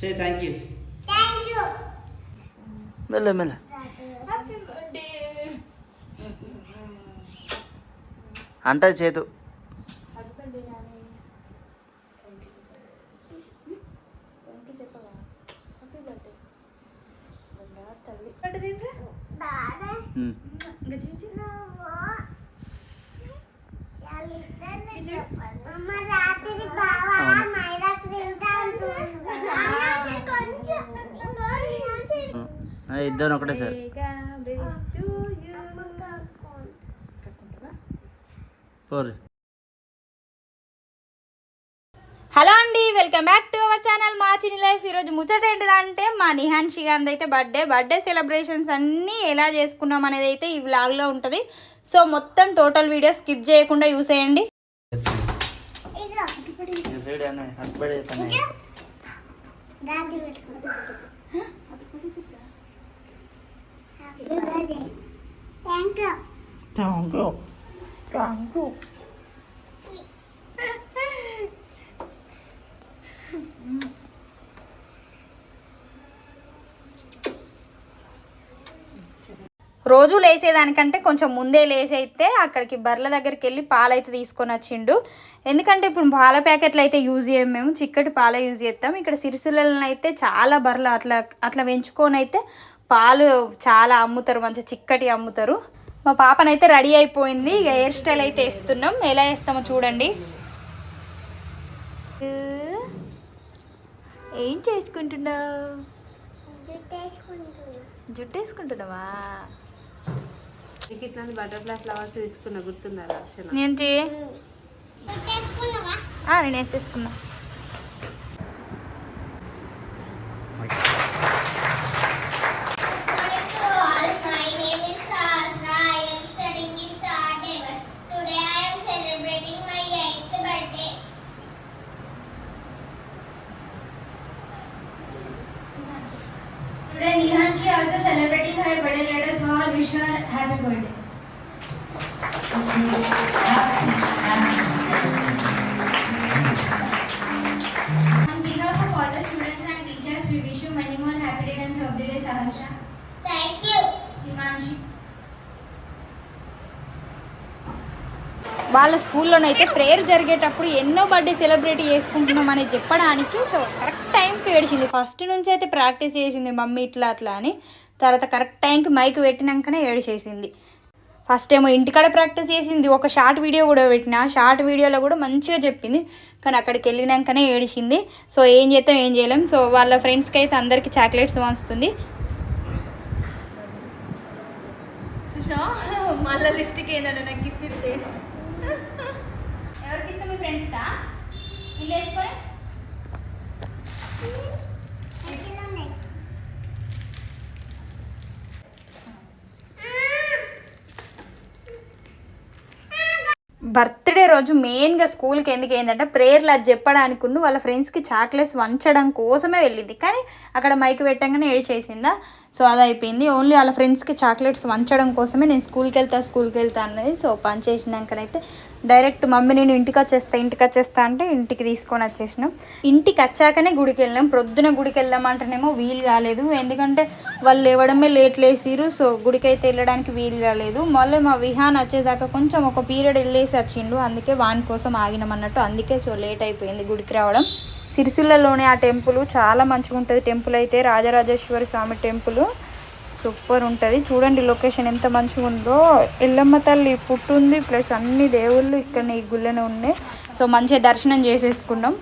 Say thank you thank you మెల్ల మెల్ల అంటే చేతు బర్త్డే నాని వెంకి చెప్పవా హ్యాపీ బర్త్డే తల్లి బర్త్డే బాగా ఉమ్. అమ్మ రాత్రి బావా మైదాకు తింటా ఉంటుంది కొంచెం ఆ, ఇద్దరు ఒకటే సార్. పోరు హలో అండి welcome back to our channel మా చిన్ని లైఫ్. ఈరోజు ముచ్చట ఏంటిదంటే మా నిహాన్ షిగాంద్ అయితే బర్త్డే బర్త్డే సెలబ్రేషన్స్ అన్నీ ఎలా చేసుకున్నాం అనేది అయితే ఈ వ్లాగ్లో ఉంటుంది. సో మొత్తం టోటల్ వీడియో స్కిప్ చేయకుండా యూస్ చేయండి రోజు లేసేదానికంటే కొంచెం ముందే లేచి అయితే అక్కడికి బర్రెల దగ్గరికి వెళ్ళి పాలు అయితే తీసుకొని వచ్చిండు. ఎందుకంటే ఇప్పుడు పాల ప్యాకెట్లు అయితే యూజ్ చేయం మేము. చిక్కటి పాలే యూజ్ చేస్తాం ఇక్కడ సిరిసిల్లలో అయితే చాలా బర్రెలు అట్లా అట్లా పెంచుకొని అయితే పాలు చాలా అమ్ముతారు మంచిగా చిక్కటి అమ్ముతారు. మా పాపనైతే రెడీ అయిపోయింది. ఇక హెయిర్ స్టైల్ అయితే వేస్తున్నాం. ఎలా వేస్తామో చూడండి. ఏం చేసుకుంటున్నావు? జుట్టు వేసుకుంటున్నావా బటర్ఫ్లై ఫ్లవర్స్ తీసుకున్న ఆ, నేను వేసేసుకున్నా. Today Nihanshi also celebrating her birthday. Let us all wish her happy birthday. On behalf of all the students and teachers, we wish you many more happy returns of the day, Sahasra. Thank you. హిమాంషి వాళ్ళ స్కూల్లోనైతే prayer జరిగేటప్పుడు ఎన్నో birthday celebrate చేసుకుంటున్నాం అని చెప్పడానికి so correct టైంకి ఏడిచింది. First నుంచి అయితే practice చేసింది మమ్మీ ఇట్లా అట్లా అని. తర్వాత కరెక్ట్ టైంకి మైక్ పెట్టినాకనే ఏడిచేసింది. ఫస్ట్ ఏమో ఇంటికాడ ప్రాక్టీస్ చేసింది. ఒక షార్ట్ వీడియో కూడా పెట్టిన. షార్ట్ వీడియోలో కూడా మంచిగా చెప్పింది. కానీ అక్కడికి వెళ్ళినాకనే ఏడిచింది. సో ఏం చేస్తాం ఏం చేయలేం. సో వాళ్ళ ఫ్రెండ్స్కి అయితే అందరికీ చాక్లెట్స్ పంచుతుంది. మళ్ళీ లిస్ట్కి ఏంటంటే నాకు ఇస్తే ఎవరికి ఇస్తాం మీ ఫ్రెండ్స్కా బర్త్డే రోజు మెయిన్గా స్కూల్కి ఎందుకు ఏంటంటే ప్రేయర్లు అది చెప్పడానికి ఉన్న వాళ్ళ ఫ్రెండ్స్కి చాక్లెట్స్ వంచడం కోసమే వెళ్ళింది. కానీ అక్కడ మైక్ పెట్టంగానే ఏడ్చేసిందా సో అది అయిపోయింది. ఓన్లీ వాళ్ళ ఫ్రెండ్స్కి చాక్లెట్స్ వంచడం కోసమే నేను స్కూల్కి వెళ్తా స్కూల్కి వెళ్తా అన్నది. సో పని చేసినాకనైతే డైరెక్ట్ మమ్మీ నేను ఇంటికి వచ్చేస్తా ఇంటికి వచ్చేస్తా అంటే ఇంటికి తీసుకొని వచ్చేసినాం. ఇంటికి వచ్చాకనే గుడికి వెళ్ళాం. ప్రొద్దున గుడికి వెళ్దామంటేనేమో వీలు కాలేదు. ఎందుకంటే వాళ్ళు లేవడమే లేట్ లేసిరు సో గుడికి అయితే వెళ్ళడానికి వీలు కాలేదు. మళ్ళీ మా విహాన్ వచ్చేదాకా కొంచెం ఒక పీరియడ్ వెళ్ళేసి వచ్చిండు. అందుకే వాని కోసం ఆగినాం అన్నట్టు. అందుకే సో లేట్ అయిపోయింది గుడికి రావడం. సిరిసిల్లలోనే ఆ టెంపుల్ చాలా మంచిగా ఉంటుంది టెంపుల్ అయితే రాజరాజేశ్వరి స్వామి టెంపుల్. సూపర్ ఉంటుంది. చూడండి లొకేషన్ ఎంత మంచిగా ఉందో. ఎల్లమ్మ తల్లి పుట్టుంది ప్లస్ అన్ని దేవుళ్ళు ఇక్కడ ఈ గుళ్ళనే ఉన్నాయి. సో మంచిగా దర్శనం చేసేసుకున్నాం.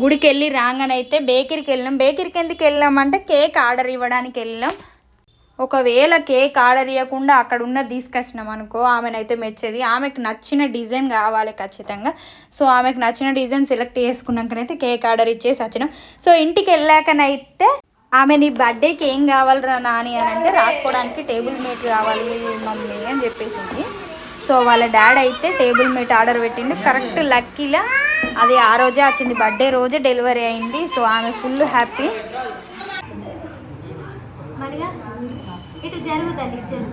గుడికి వెళ్ళి రాగానైతే బేకరీకి వెళ్ళినాం బేకరీకి ఎందుకు వెళ్ళామంటే కేక్ ఆర్డర్ ఇవ్వడానికి వెళ్ళాం ఒకవేళ కేక్ ఆర్డర్ ఇవ్వకుండా అక్కడ ఉన్నది తీసుకొచ్చినాం అనుకో ఆమెనైతే మెచ్చేది. ఆమెకు నచ్చిన డిజైన్ కావాలి ఖచ్చితంగా. సో ఆమెకు నచ్చిన డిజైన్ సెలెక్ట్ చేసుకున్నాకనైతే కేక్ ఆర్డర్ ఇచ్చేసి వచ్చినాం. సో ఇంటికి వెళ్ళాకనైతే ఆమె నీ బర్త్డేకి ఏం కావాలరా నాని అని అంటే రాసుకోవడానికి టేబుల్ మేట్ కావాలి మమ్మీ అని చెప్పేసింది. సో వాళ్ళ డాడ్ అయితే టేబుల్ మేట్ ఆర్డర్ పెట్టిండు. కరెక్ట్ లక్కీలా అది ఆ రోజే వచ్చింది. బర్త్డే రోజే డెలివరీ అయింది. సో ఆమె ఫుల్ హ్యాపీ. ఇటు జరుగుతుంది జరుగు.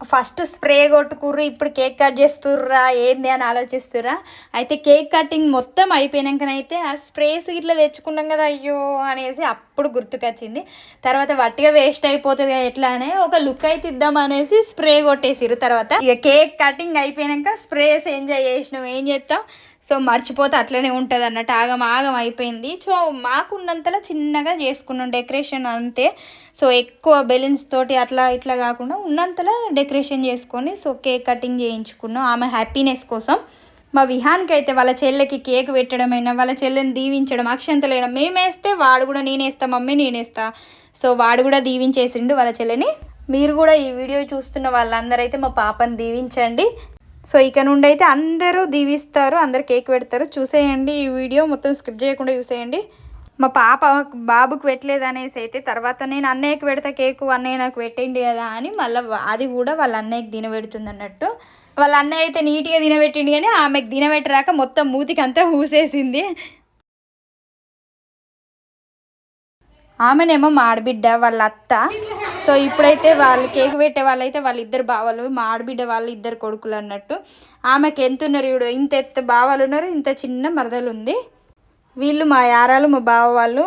ఫస్ట్ స్ప్రే కొట్టుకుర్రు ఇప్పుడు కేక్ కట్ చేస్తుర్రా ఏంది అని ఆలోచిస్తుర్రా? అయితే కేక్ కటింగ్ మొత్తం అయిపోయినాకనైతే ఆ స్ప్రేస్ ఇట్లా తెచ్చుకున్నాం కదా అయ్యో అనేసి అప్పుడు గుర్తుకొచ్చింది. తర్వాత వట్టిగా వేస్ట్ అయిపోతుంది ఎట్లానే ఎట్లా అనే ఒక లుక్ అయితే ఇద్దాం అనేసి స్ప్రే కొట్టేసిరు తర్వాత. ఇక కేక్ కటింగ్ అయిపోయినాక స్ప్రేస్ ఎంజాయ్ చేసినాం. ఏం చేస్తాం సో మర్చిపోతే అట్లనే ఉంటుంది అన్నట్టు ఆగం ఆగం అయిపోయింది. సో మాకున్నంతలో చిన్నగా చేసుకున్నాం డెకరేషన్ అంతే. సో ఎక్కువ బెలూన్స్ తోటి అట్లా ఇట్లా కాకుండా ఉన్నంతలో డెకరేషన్ చేసుకొని సో కేక్ కటింగ్ చేయించుకున్నాం. ఆమె హ్యాపీనెస్ కోసం. మా విహాన్కి అయితే వాళ్ళ చెల్లెకి కేక్ పెట్టడమైనా వాళ్ళ చెల్లెని దీవించడం అక్షంతలు వేయడం వాడు కూడా నేనేస్తా మమ్మీ నేనేస్తా. సో వాడు కూడా దీవించేసిండు వాళ్ళ చెల్లెని. మీరు కూడా ఈ వీడియో చూస్తున్న వాళ్ళందరూ అయితే మా పాపని దీవించండి. సో ఇక నుండి అయితే అందరూ దీవిస్తారు అందరు కేక్ పెడతారు. చూసేయండి ఈ వీడియో మొత్తం స్కిప్ చేయకుండా చూసేయండి. మా పాప బాబుకి పెట్టలేదు అనేసి అయితే తర్వాత నేను అన్నయ్యకి పెడతా కేకు అన్నయ్య నాకు పెట్టండి కదా అని మళ్ళీ అది కూడా వాళ్ళ అన్నయ్యకి తినబెడుతుంది అన్నట్టు. వాళ్ళ అన్నయ్య అయితే నీట్గా తినబెట్టిండు కానీ ఆమెకు తినబెట్టరాక మొత్తం మూతికి అంతా ఊసేసింది. ఆమెనేమో మా ఆడబిడ్డ వాళ్ళ అత్త. సో ఇప్పుడైతే వాళ్ళు కేక్ పెట్టే వాళ్ళైతే వాళ్ళిద్దరు బావలు మా ఆడబిడ్డ వాళ్ళు ఇద్దరు కొడుకులు అన్నట్టు. ఆమెకి ఎంత ఉన్నారు ఇప్పుడు ఇంత ఎత్తు బావలు ఉన్నారు ఇంత చిన్న మరదలు ఉంది. వీళ్ళు మా యారాలు మా బావ వాళ్ళు.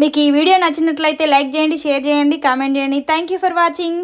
మీకు ఈ వీడియో నచ్చినట్లయితే లైక్ చేయండి షేర్ చేయండి కామెంట్ చేయండి. Thank you for watching